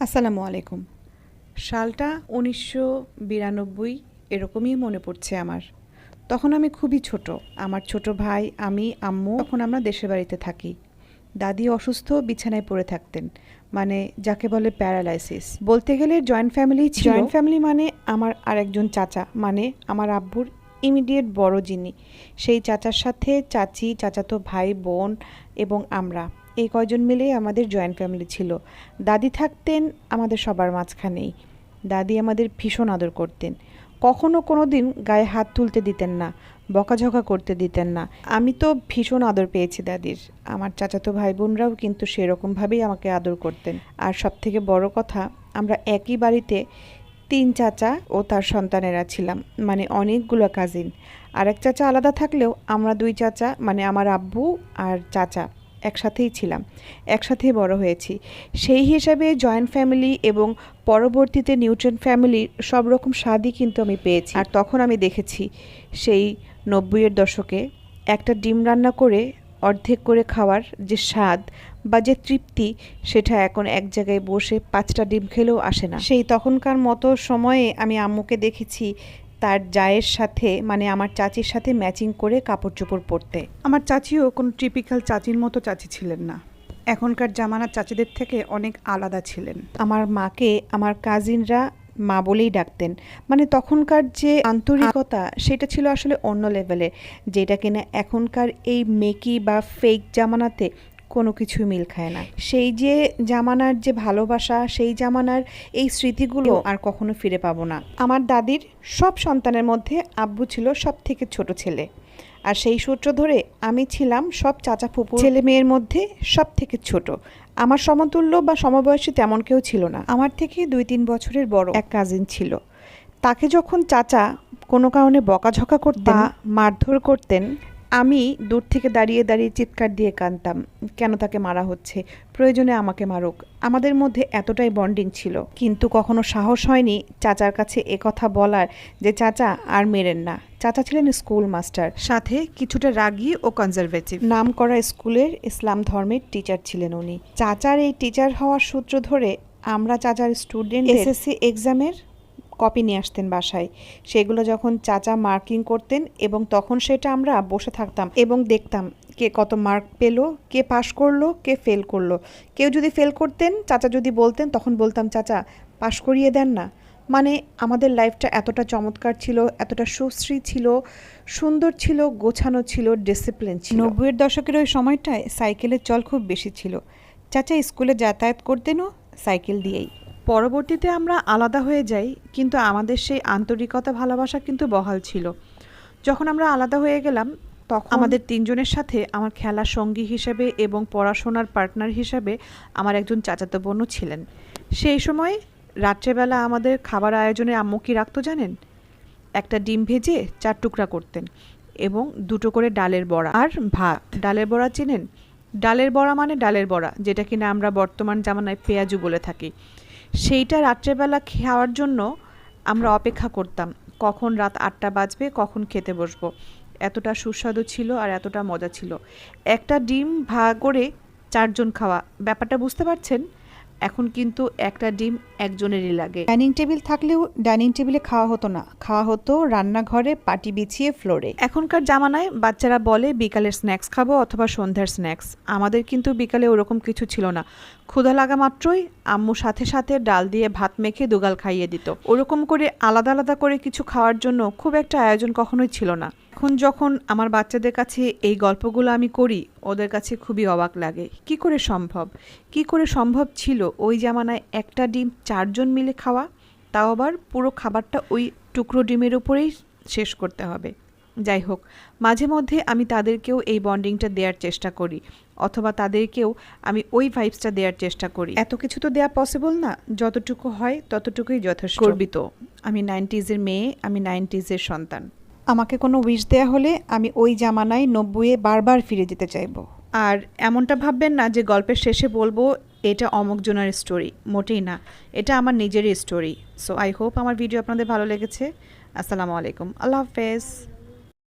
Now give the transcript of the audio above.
আসসালামু আলাইকুম। সালটা উনিশশো বিরানব্বই এরকমই মনে পড়ছে আমার। তখন আমি খুবই ছোট। আমার ছোট ভাই আমি আম্মু তখন আমরা দেশের বাড়িতে থাকি। দাদি অসুস্থ বিছানায় পড়ে থাকতেন। মানে যাকে বলে প্যারালাইসিস। বলতে গেলে জয়েন্ট ফ্যামিলি জয়েন্ট ফ্যামিলি মানে আমার আরেকজন চাচা। মানে আমার আব্বুর ইমিডিয়েট বড় যিনি। সেই চাচার সাথে চাচি চাচাতো ভাই বোন এবং আমরা। এই কয়জন মিলেই আমাদের জয়েন্ট ফ্যামিলি ছিল। দাদি থাকতেন আমাদের সবার মাঝখানেই। দাদি আমাদের ভীষণ আদর করতেন। কখনো কোনো দিন গায়ে হাত তুলতে দিতেন না, বকাঝকা করতে দিতেন না। আমি তো ভীষণ আদর পেয়েছি দাদির। আমার চাচাতো ভাই বোনরাও কিন্তু সেরকমভাবেই আমাকে আদর করতেন। আর সব থেকে বড় কথা, আমরা একই বাড়িতে তিন চাচা ও তার সন্তানেরা ছিলাম মানে অনেকগুলো কাজিন আর এক চাচা আলাদা থাকলেও আমরা দুই চাচা মানে আমার আব্বু আর চাচা। একসাথেই ছিলাম একসাথেই বড় হয়েছি। সেই হিসাবে জয়েন্ট ফ্যামিলি এবং পরবর্তীতে নিউট্রেন ফ্যামিলির সব রকম স্বাদই কিন্তু আমি পেয়েছি। আর তখন আমি দেখেছি সেই নব্বইয়ের দশকে একটা ডিম রান্না করে অর্ধেক করে খাওয়ার যে স্বাদ বা যে তৃপ্তি, সেটা এখন এক জায়গায় বসে পাঁচটা ডিম খেলেও আসে না। সেই তখনকার মতো সময়ে আমি আম্মুকে দেখেছি তার জায়ের সাথে মানে আমার চাচির সাথে ম্যাচিং করে কাপড় চোপড় পরতে। আমার চাচিও কোনো টিপিক্যাল চাচির মতো চাচি ছিলেন না। এখনকার জামানার চাচিদের থেকে অনেক আলাদা ছিলেন। আমার মাকে, আমার কাজিনরা মা বলেই ডাকতেন। মানে তখনকার যে আন্তরিকতা, সেটা ছিল আসলে অন্য লেভেলে যেটা কিনা এখনকার এই মেকি বা ফেক জামানাতে কোনো কিছুই মিল খায় না। সেই যে জামানার যে ভালোবাসা, সেই জামানার এই স্মৃতিগুলো আর কখনো ফিরে পাবো না। আমার দাদির সব সন্তানের মধ্যে আব্বু ছিল সব থেকে ছোট ছেলে। আর সেই সূত্র ধরে আমি ছিলাম সব চাচা ফুপু ছেলে মেয়ের মধ্যে সব থেকে ছোট। আমার সমতুল্য বা সমবয়সী তেমন কেউ ছিল না। আমার থেকে দুই তিন বছরের বড় এক কাজিন ছিল। তাকে যখন চাচা কোনো কারণে বকাঝকা করতেন মারধর করতেন আমি দূর থেকে দাঁড়িয়ে দাঁড়িয়ে চিৎকার দিয়ে কাঁদতাম কেন তাকে মারা হচ্ছে প্রয়োজনে আমাকে মারুক। আমাদের মধ্যে এতটাই বন্ডিং ছিল কিন্তু কখনো সাহস হয়নি চাচার কাছে কথা বলার যে চাচা আর মেরেন না। চাচা ছিলেন স্কুল মাস্টার। সাথে কিছুটা রাগী ও কনজারভেটিভ নাম করা স্কুলের ইসলাম ধর্মের টিচার ছিলেন উনি। চাচার এই টিচার হওয়ার সূত্র ধরে আমরা চাচার স্টুডেন্ট এসএসসি এক্সামের কপি নিয়ে আসতেন বাসায়। সেগুলো যখন চাচা মার্কিং করতেন এবং তখন সেটা আমরা বসে থাকতাম এবং দেখতাম কে কত মার্ক পেল, কে পাশ করল, কে ফেল করল। কেউ যদি ফেল করতেন, চাচা যদি বলতেন, তখন বলতাম, চাচা পাশ করিয়ে দেন না। মানে আমাদের লাইফটা এতটা চমৎকার ছিল, এতটা সুশ্রী ছিল, সুন্দর ছিল, গোছানো ছিল ডিসিপ্লিন ছিল। নব্বইয়ের দশকের ওই সময়টায় সাইকেলের চল খুব বেশি ছিল। চাচা স্কুলে যাতায়াত করতেনও সাইকেল দিয়েই। পরবর্তীতে আমরা আলাদা হয়ে যাই, কিন্তু আমাদের সেই আন্তরিকতা ভালোবাসা কিন্তু বহাল ছিল। যখন আমরা আলাদা হয়ে গেলাম, তখন আমাদের তিনজনের সাথে আমার খেলার সঙ্গী হিসেবে এবং পড়াশোনার পার্টনার হিসেবে আমার একজন চাচাতো বোনও ছিলেন। সেই সময় রাত্রেবেলা আমাদের খাবার আয়োজনে আম্মু কি রাখতো জানেন? একটা ডিম ভেজে চার টুকরা করতেন এবং দুটো করে ডালের বড়া আর ভাত। ডালের বড়া চেনেন? ডালের বড়া মানে ডালের বড়া, যেটা কিনা আমরা বর্তমান জামানায় পেঁয়াজু বলে থাকি। সেইটা রাত্রেবেলা খাওয়ার জন্য আমরা অপেক্ষা করতাম, কখন রাত আটটা বাজবে, কখন খেতে বসবো। এতটা সুস্বাদু ছিল আর এতটা মজা ছিল। একটা ডিম ভাগ করে চারজন খাওয়া, ব্যাপারটা বুঝতে পারছেন? এখন কিন্তু একটা ডিম একজনেরই লাগে। ডাইনিং টেবিল থাকলেও ডাইনিং টেবিলে খাওয়া হতো না। খাওয়া হতো রান্নাঘরে পাটি বিছিয়ে ফ্লোরে। এখনকার জামানায় বাচ্চারা বলে বিকালের স্ন্যাক্স খাব অথবা সন্ধ্যার স্ন্যাক্স। আমাদের কিন্তু বিকালে ওরকম কিছু ছিল না। ক্ষুধা লাগা মাত্রই আম্মু সাথে সাথে ডাল দিয়ে ভাত মেখে দুগাল খাইয়ে দিত। ওরকম করে আলাদা আলাদা করে কিছু খাওয়ার জন্য খুব একটা আয়োজন কখনোই ছিল না। এখন যখন আমার বাচ্চাদের কাছে এই গল্পগুলো আমি করি ওদের কাছে খুবই অবাক লাগে। কি করে সম্ভব? কি করে সম্ভব ছিল ওই জামানায় একটা ডিম চারজন মিলে খাওয়া? তাও আবার পুরো খাবারটা ওই টুকরো ডিমের উপরেই শেষ করতে হবে। যাই হোক মাঝে মধ্যে আমি তাদেরকেও এই বন্ডিংটা দেওয়ার চেষ্টা করি অথবা তাদেরকেও আমি ওই ভাইবসটা দেওয়ার চেষ্টা করি। এত কিছু তো দেওয়া পসিবল না। যতটুকু হয় ততটুকুই যথেষ্ট। গর্বিত। আমি নাইনটিজের মেয়ে আমি নাইনটিজের সন্তান। আমাকে কোনো উইশ দেয়া হলে আমি ওই জামানায় নব্বইয়ে বারবার ফিরে যেতে চাইব। আর এমনটা ভাববেন না যে গল্পের শেষে বলব, এটা অমুক জনের স্টোরি মোটেই না। এটা আমার নিজেরই স্টোরি সো আই হোপ আমার ভিডিও আপনাদের ভালো লেগেছে। আসসালামু আলাইকুম। আল্লাহ হাফেজ।